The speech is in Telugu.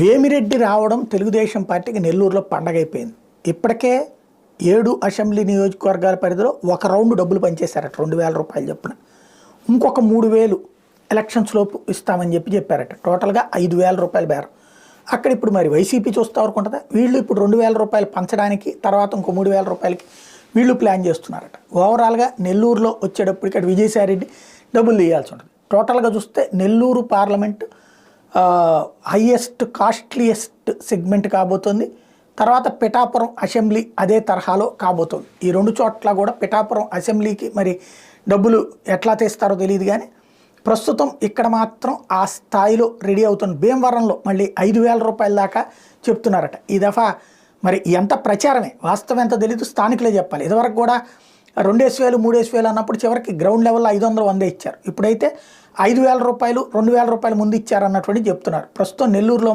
వేమిరెడ్డి రావడం తెలుగుదేశం పార్టీకి నెల్లూరులో పండగ అయిపోయింది ఇప్పటికే ఏడు అసెంబ్లీ నియోజకవర్గాల పరిధిలో ఒక రౌండ్ డబ్బులు పనిచేశారట రెండు వేల రూపాయలు చొప్పున. ఇంకొక మూడు వేలు ఎలక్షన్స్ లోపు ఇస్తామని చెప్పి చెప్పారట. టోటల్గా ఐదు వేల రూపాయలు బేరం. అక్కడ ఇప్పుడు మరి వైసీపీ చూస్తా అనుకుంటుందా వీళ్ళు ఇప్పుడు రెండు వేల రూపాయలు పంచడానికి తర్వాత ఇంకో మూడు వేల రూపాయలకి వీళ్ళు ప్లాన్ చేస్తున్నారట. ఓవరాల్గా నెల్లూరులో వచ్చేటప్పటికి అటు విజయసాయిరెడ్డి డబ్బులు తీయాల్సి ఉంటుంది. టోటల్గా చూస్తే Nellore parliament highest costliest segment కాబోతుంది. తర్వాత పిఠాపురం అసెంబ్లీ అదే తరహాలో కాబోతుంది. ఈ రెండు చోట్ల కూడా పిఠాపురం అసెంబ్లీకి మరి డబ్బులు ఎట్లా తీస్తారో తెలియదు కానీ ప్రస్తుతం ఇక్కడ మాత్రం ఆ స్థాయిలో రెడీ అవుతుంది. భీమవరంలో మళ్ళీ ఐదు వేల రూపాయల దాకా చెప్తున్నారట. ఈ దఫా మరి ఎంత ప్రచారమే? వాస్తవం ఎంత తెలీదు స్థానికులే చెప్పాలి. ఇదివరకు కూడా రెండేసి వేలు మూడేసి వేలు అన్నప్పుడు చివరికి గ్రౌండ్ లెవెల్లో ఐదు వందలు వందే ఇచ్చారు. ఇప్పుడైతే ఐదు వేల రూపాయలు రెండు వేల రూపాయలు ముందు ఇచ్చారన్నటువంటి చెప్తున్నారు. ప్రస్తుతం నెల్లూరులో